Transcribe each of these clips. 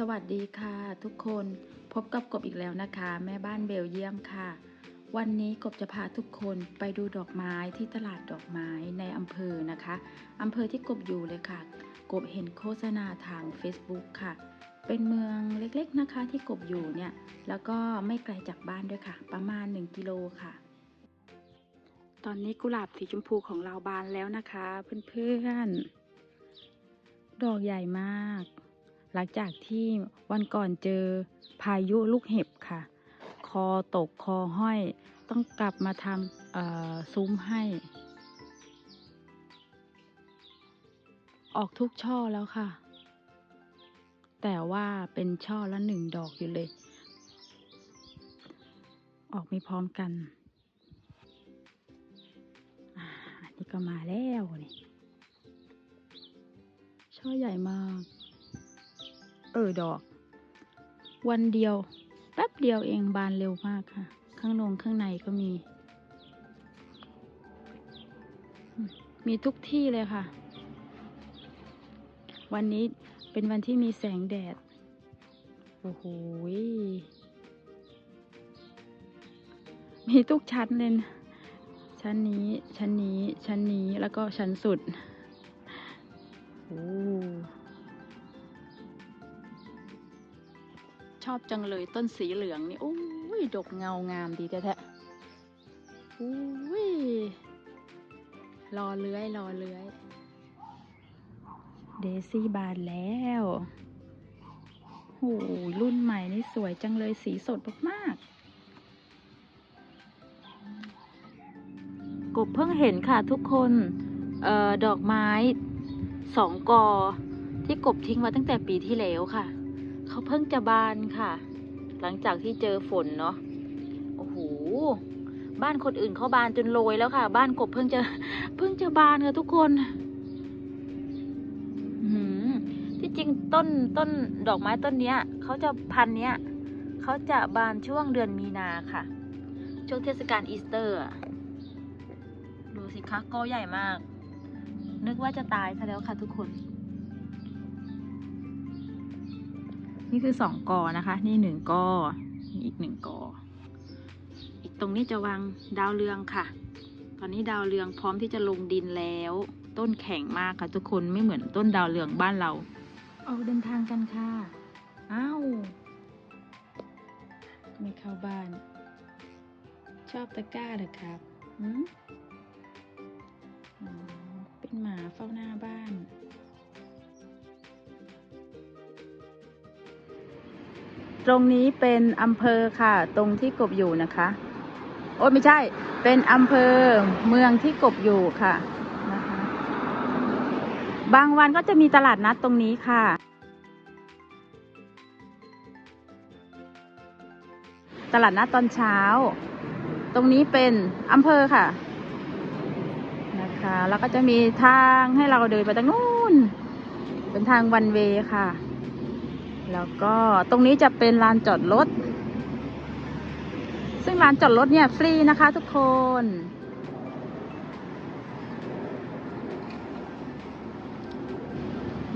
สวัสดีค่ะ ทุกคนพบกับกบอีกแล้วนะคะ แม่บ้านเบลเยียมค่ะ วันนี้กบจะพาทุกคนไปดูดอกไม้ที่ตลาดดอกไม้ในอำเภอนะคะอำเภอที่กบอยู่เลยค่ะ กบเห็นโฆษณาทาง Facebook ค่ะ เป็นเมืองเล็กๆนะคะที่กบอยู่เนี่ย แล้วก็ไม่ไกลจากบ้านด้วยค่ะ ประมาณ 1 กิโลค่ะ ตอนนี้กุหลาบสีชมพูของเราบานแล้วนะคะ เพื่อนๆดอกใหญ่มาก หลังจากที่วันก่อนเจอพายุลูกเห็บค่ะ คอตกคอห้อย ต้องกลับมาทำซุ้มให้ ออกทุกช่อแล้วค่ะ แต่ว่าเป็นช่อละหนึ่งดอกอยู่เลย ออกไม่พร้อมกันอันนี้ก็มาแล้วนี่ช่อใหญ่มาก เออดอก วันเดียว แป๊บเดียวเองบานเร็วมากค่ะ ข้างนงข้างในก็มี มีทุกที่เลยค่ะ วันนี้เป็นวันที่มีแสงแดด โอ้โหมีทุกชั้นเลยนะชั้นนี้ ชั้นนี้ ชั้นนี้ แล้วก็ชั้นสุด โอ้ ชอบจังเลยต้นสีเหลืองนี่โอ้ยดกเงางามดีแท้ๆโอ้ยรอเลื้อยรอเลื้อย เดซี่บานแล้วโอ้ยรุ่นใหม่นี่สวยจังเลยสีสดมากๆกบเพิ่งเห็นค่ะทุกคนออดอกไม้สองกอที่กบทิ้งไว้ตั้งแต่ปีที่แล้วค่ะ เขาเพิ่งจะบานค่ะ หลังจากที่เจอฝนเนาะโอ้โหบ้านคนอื่นเขาบานจนโรยแล้วค่ะ บ้านกบเพิ่งจะเพิ่งจะบานค่ะทุกคนที่จริงต้นต้นดอกไม้ต้นเนี้ยเขาจะพันเนี้ยเขาจะบานช่วงเดือนมีนาค่ะ ช่วงเทศกาลอีสเตอร์ดูสิคะกอใหญ่มาก นึกว่าจะตายซะแล้วค่ะทุกคน นี่คือสองกอนะคะ นี่หนึ่งกออีกหนึ่งกออีกตรงนี้จะวางดาวเรืองค่ะ ตอนนี้ดาวเรืองพร้อมที่จะลงดินแล้ว ต้นแข็งมากค่ะทุกคนไม่เหมือนต้นดาวเรืองบ้านเรา ออกเดินทางกันค่ะ อ้าว ไม่เข้าบ้าน ชอบตะกร้าเหรอครับหืมอ๋อเป็นหมาเฝ้าหน้าบ้าน ตรงนี้เป็นอำเภอค่ะ ตรงที่กบอยู่นะคะ โอ้ไม่ใช่ เป็นอำเภอเมืองที่กบอยู่ค่ะนะคะบางวันก็จะมีตลาดนัดตรงนี้ค่ะ ตลาดนัดตอนเช้า ตรงนี้เป็นอำเภอค่ะ นะคะแล้วก็จะมีทางให้เราเดินไปทางนู้นเป็นทางวันเวค่ะ แล้วก็ตรงนี้จะเป็นลานจอดรถ ซึ่งลานจอดรถเนี่ยฟรีนะคะทุกคน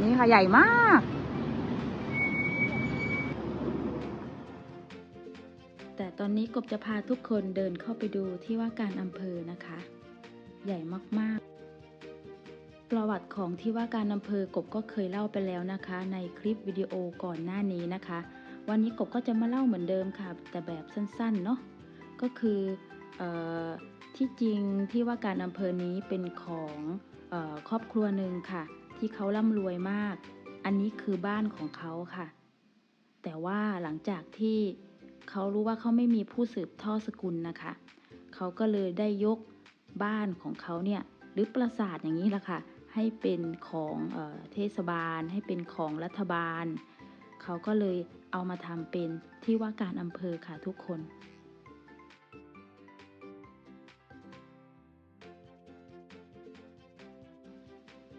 นี่ค่ะใหญ่มากแต่ตอนนี้กบจะพาทุกคนเดินเข้าไปดูที่ว่าการอำเภอนะคะ ใหญ่มากๆ ประวัติของที่ว่าการอำเภอกบก็เคยเล่าไปแล้วนะคะ ในคลิปวิดีโอก่อนหน้านี้นะคะ วันนี้กบก็จะมาเล่าเหมือนเดิมค่ะ แต่แบบสั้นๆเนาะก็คือออที่จริงที่ว่าการอำเภอนี้เป็นของออครอบครัวหนึ่งค่ะ ที่เขาร่ำรวยมาก อันนี้คือบ้านของเขาค่ะ แต่ว่าหลังจากที่เขารู้ว่าเขาไม่มีผู้สืบทอดสกุลนะคะเขาก็เลยได้ยกบ้านของเขาเนี่ยหรือปราสาทอย่างนี้ละค่ะ ให้เป็นของเอเทศบาล ให้เป็นของรัฐบาล เขาก็เลยเอามาทำเป็นที่ว่าการอำเภอค่ะทุกคน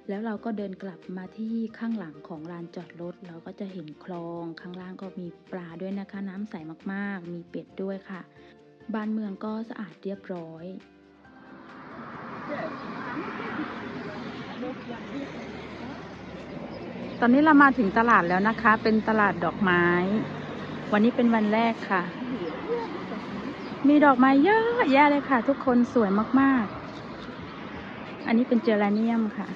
แล้วเราก็เดินกลับมาที่ข้างหลังของลานจอดรถ เราก็จะเห็นคลองข้างล่างก็มีปลาด้วยนะคะ น้ำใสมากๆ มีเป็ดด้วยค่ะ บ้านเมืองก็สะอาดเรียบร้อย Yes. ตอนนี้เรามาถึงตลาดแล้วนะคะ เป็นตลาดดอกไม้ วันนี้เป็นวันแรกค่ะ มีดอกไม้เยอะแยะเลยค่ะ ทุกคนสวยมากๆ อันนี้เป็นเจอราเนียมค่ะ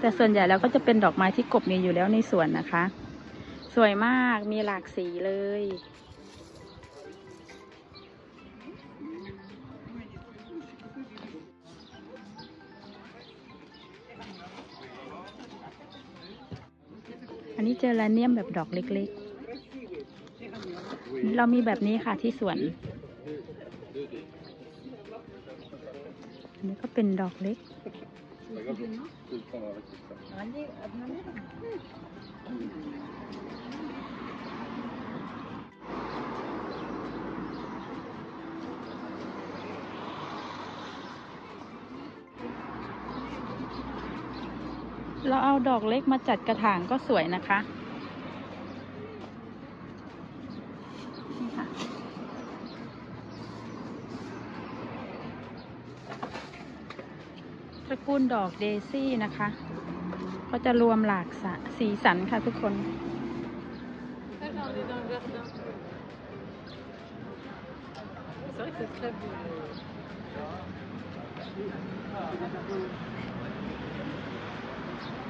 แต่ส่วนใหญ่แล้วก็จะเป็นดอกไม้ที่กบมีอยู่แล้วในสวนนะคะ สวยมากมีหลากสีเลย นี้เจอลาเนียมแบบดอกเล็กๆ เรามีแบบนี้ค่ะที่สวน อันนี้ก็เป็นดอกเล็ก เราเอาดอกเล็กมาจัดกระถางก็สวยนะคะนี่ค่ะตระกูลดอกเดซี่นะคะก็จะรวมหลากส,สีสันค่ะทุกคน C'est vrai que c'est très beau.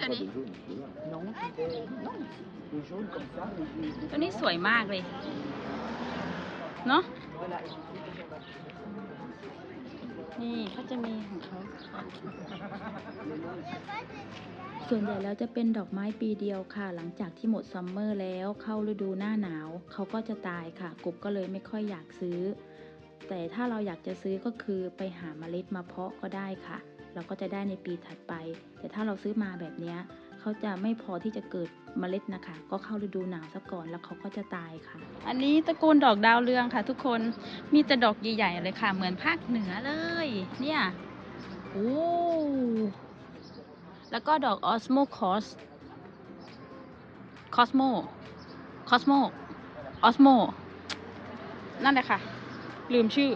ตัวนี้ ตัวนี้สวยมากเลย เนาะนี่เขาจะมีของเขา ส่วนใหญ่แล้วจะเป็นดอกไม้ปีเดียวค่ะ หลังจากที่หมดซัมเมอร์แล้วเข้าฤดูหน้าหนาว เขาก็จะตายค่ะ กบก็เลยไม่ค่อยอยากซื้อ แต่ถ้าเราอยากจะซื้อก็คือไปหาเมล็ดมาเพาะก็ได้ค่ะ เราก็จะได้ในปีถัดไป แต่ถ้าเราซื้อมาแบบนี้เขาจะไม่พอที่จะเกิดเมล็ดนะคะ ก็เข้าฤดูหนาวซะก่อนแล้วเขาก็จะตายค่ะ อันนี้ตระกูลดอกดาวเรืองค่ะ ทุกคนมีแต่ดอกใหญ่ๆเลยค่ะ เหมือนภาคเหนือเลย เนี่ยโอ้แล้วก็ดอกออสโมคอสคอสโมคอสโมออสโมนั่นแหละค่ะ ลืมชื่อ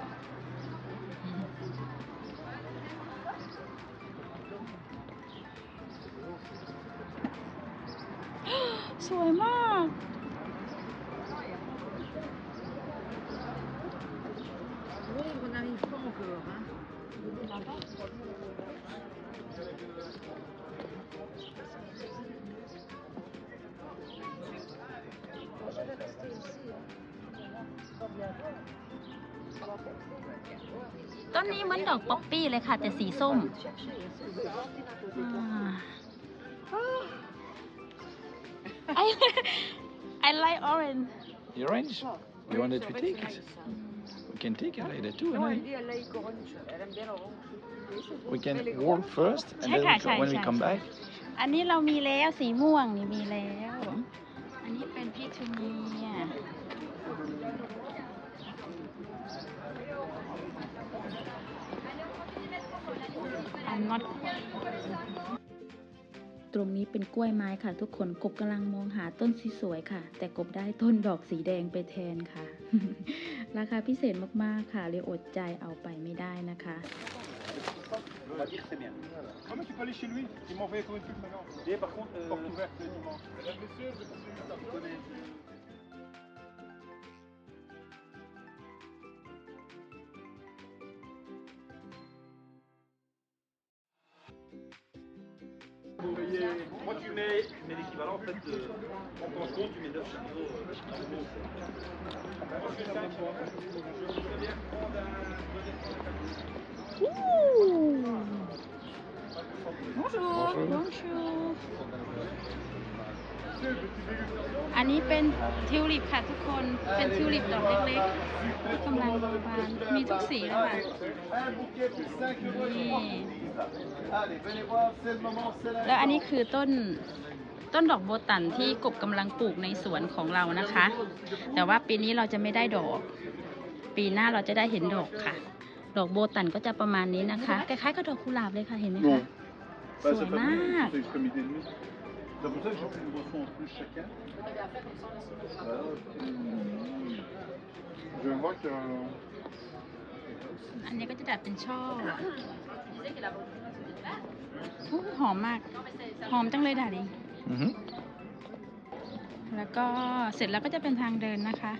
ต้นนี้เหมือนดอกป๊อปปี้เลยค่ะ แต่สีส้ม Chercher, c'est อ่า I I like orange The orange? You wanted to take it? We can take it later too. Non, and elle then dit elle like orange. Elle aime bien l'orange. we can walk first and then we Chai, co- chai, when we chai, come chai. back. อันนี้เรามีแล้วสีม่วงนี่มีแล้ว อันนี้เป็นพิทูเนียอัน ตรงนี้เป็นกล้วยไม้ค่ะ ทุกคนกบกำลังมองหาต้นสีสวยค่ะ แต่กบได้ต้นดอกสีแดงไปแทนค่ะ ราคาพิเศษมากๆค่ะเลยอดใจเอาไปไม่ได้นะคะ On va dire que c'est bien. Ah mais tu peux aller chez lui, il m'a envoyé pour une pub maintenant. Et par contre, porte ouverte le dimanche. Madame, monsieur, je connais. Moi tu mets, tu mets l'équivalent en fait de. En ton compte, tu mets 9 chariot. Moi je fais 5. Je voudrais bien prendre un. Bonjour. Bonjour. อันนี้เป็นทิวลิปค่ะทุกคน เป็นทิวลิปดอกเล็กๆที่กำลังบานมีทุกสีเลยค่ะ Un bouquet pour 5 euros et นี่ Allez, venez voir, c'est le moment, c'est la แล้วอันนี้คือต้นต้นดอกโบตันที่กบกำลังปลูกในสวนของเรานะคะ แต่ว่าปีนี้เราจะไม่ได้ดอก ปีหน้าเราจะได้เห็นดอกค่ะ ดอกโบตันก็จะประมาณนี้นะคะ คล้ายๆกับดอกกุหลาบเลยค่ะ เห็นไหมคะ Bah, Sous c'est pas la comme marque. C'est extrémité de nuit. C'est pour ça que j'ai fait une boisson en plus chacun. Voilà. Je vois que. อันนี้ก็จะดัดเป็นช่ออุ๊ยหอมมาก หอมจังเลยด่าดิ Mhm. แล้วก็เสร็จแล้วก็จะเป็นทางเดินนะคะ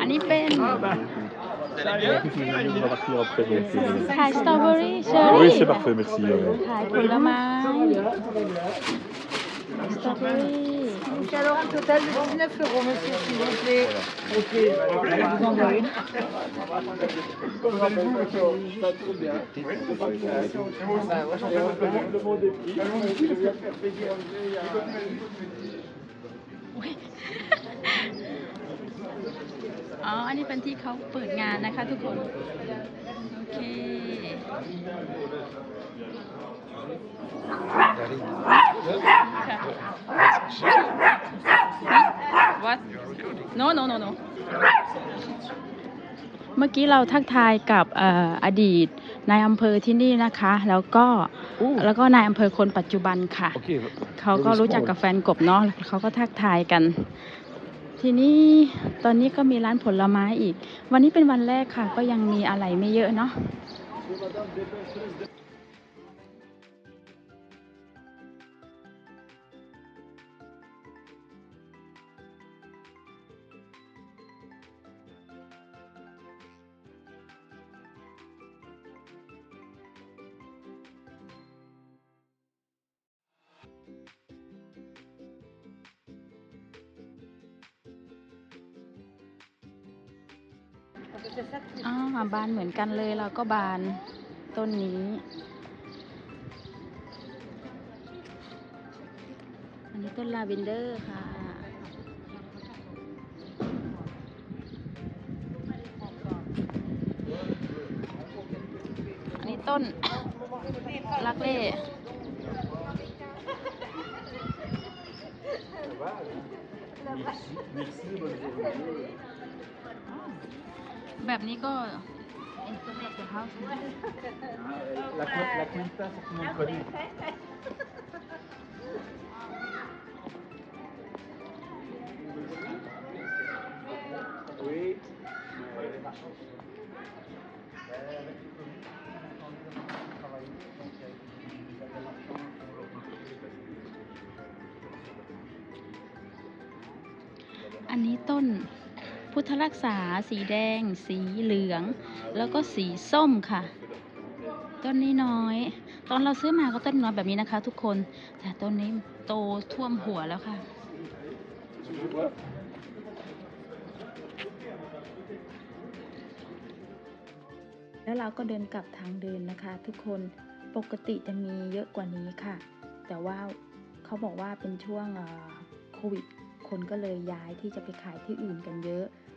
อันนี้เป็น On va partir après. donc, euh, ขายสตรอเบอรี่เชอร์ Oui, รี่ c'est parfait, merci. ouais. ขายผลไม้สตรอเบอรี่ Donc alors un total de 19 euros, monsieur, s'il vous plaît. Ok, je vous envoie une. Bah, ouais, j'en ai un. อ๋อ อันนี้เป็นที่เขาเปิดงานนะคะทุกคน โอเค What No no no no เมื่อกี้เราทักทายกับเอ่ออดีตนายอำเภอที่นี่นะคะ แล้วก็แล้วก็นายอำเภอคนปัจจุบันค่ะ Ok, เขาก็รู้จักกับแฟนกบเนาะเขาก็ทักทายกัน ทีนี้ตอนนี้ก็มีร้านผลไม้อีก วันนี้เป็นวันแรกค่ะ ก็ยังมีอะไรไม่เยอะเนาะ อ่าบานเหมือนกันเลยเราก็บานต้นนี้ อันนี้ต้นลาเวนเดอร์ค่ะ อันนี้ต้นลักเล่แบบนี้ก็ Inside the house นะ La, quin- la quinta, c'est tout le monde connaît. Oui. อันนี้ต้น พุทธรักษา สีแดง สีเหลือง แล้วก็สีส้มค่ะ ต้นนี้น้อย ตอนเราซื้อมาก็ต้นน้อยแบบนี้นะคะ ทุกคน แต่ต้นนี้โตท่วมหัวแล้วค่ะ แล้วเราก็เดินกลับทางเดินนะคะ ทุกคนปกติจะมีเยอะกว่านี้ค่ะ แต่ว่าเขาบอกว่าเป็นช่วงโควิดคนก็เลยย้ายที่จะไปขายที่อื่นกันเยอะ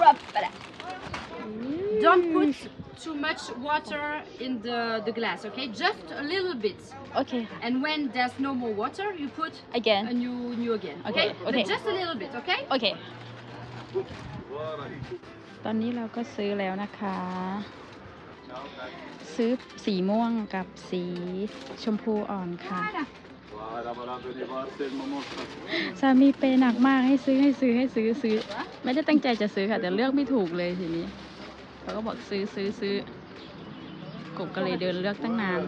être devant. euh. Don't put too much water in the, the glass, okay? Just a little bit. โอเคค่ะ And when there's no more water, you put again a new new again. Okay, Okay? okay. But just a little bit, okay? โอเคตอนนี้เราก็ซื้อแล้วนะคะ ซื้อสีม่วงกับสีชมพูอ่อนค่ะ สามีเปย์หนักมากให้ซื้อให้ซื้อให้ซื้อซื้อ ไม่ได้ตั้งใจจะซื้อค่ะ แต่เลือกไม่ถูกเลยทีนี้เขาก็บอกซื้อซื้อซื้อกบก็เลยเดินเลือกตั้งนาน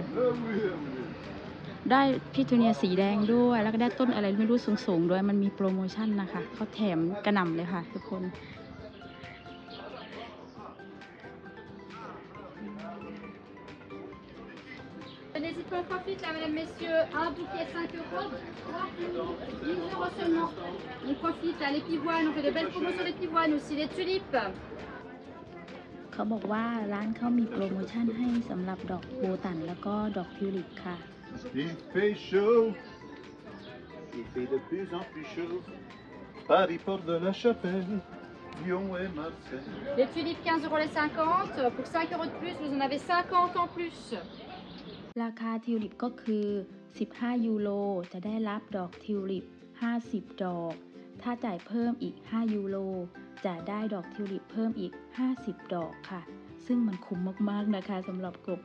ได้พิทูเนียสีแดงด้วย แล้วก็ได้ต้นอะไรไม่รู้สูงๆด้วยมันมีโปรโมชั่นนะคะเขาแถมกระหน่ำเลยค่ะทุกคน N'hésite pas on profite là, mesdames, messieurs. Un bouquet 5 euros, 10 euros seulement. On profite là, les pivoines, on fait de belles promos sur les pivoines aussi, les tulipes. เขาบอกว่าร้านเขามีโปรโมชั่นให้สำหรับดอกโบตันแล้วก็ดอกทิวลิปค่ะ Il fait chaud. Il fait de plus en plus chaud. Paris, porte de la Chapelle, Lyon et Marseille. Les tulipes 15 euros les 50. Pour 5 euros de plus, vous en avez 50 en plus. ราคาทิวลิปก็คือ 15 ยูโร จะได้รับดอกทิวลิป 50 ดอก ถ้าจ่ายเพิ่มอีก 5 ยูโร จะได้ดอกทิวลิปเพิ่มอีก 50 ดอกค่ะ ซึ่งมันคุ้มมากๆนะคะสำหรับกบ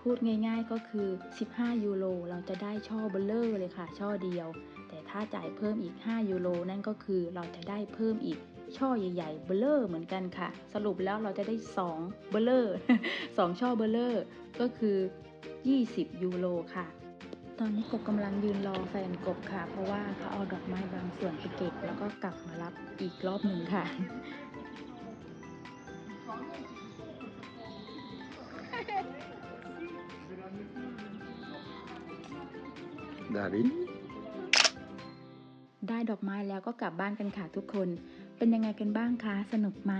พูดง่ายๆก็คือ 15 ยูโร เราจะได้ช่อเบลเลอร์เลยค่ะ ช่อเดียว แต่ถ้าจ่ายเพิ่มอีก 5 ยูโร นั่นก็คือเราจะได้เพิ่มอีกช่อใหญ่ๆเบลเลอร์เหมือนกันค่ะ สรุปแล้วเราจะได้ 2 เบลเลอร์2ช่อเบลเลอร์ก็คือ 20 ยูโรค่ะ ตอนนี้กบกำลังยืนรอแฟนกบค่ะ เพราะว่าเขาเอาดอกไม้บางส่วนไปเก็บ แล้วก็กลับมารับอีกรอบหนึ่งค่ะ David ได้ดอกไม้แล้วก็กลับบ้านกันค่ะทุกคน เป็นยังไงกันบ้างคะ สนุกไหม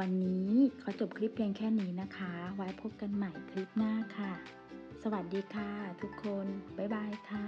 วันนี้ขอจบคลิปเพียงแค่นี้นะคะ ไว้พบกันใหม่คลิปหน้าค่ะ สวัสดีค่ะทุกคน บ๊ายบายค่ะ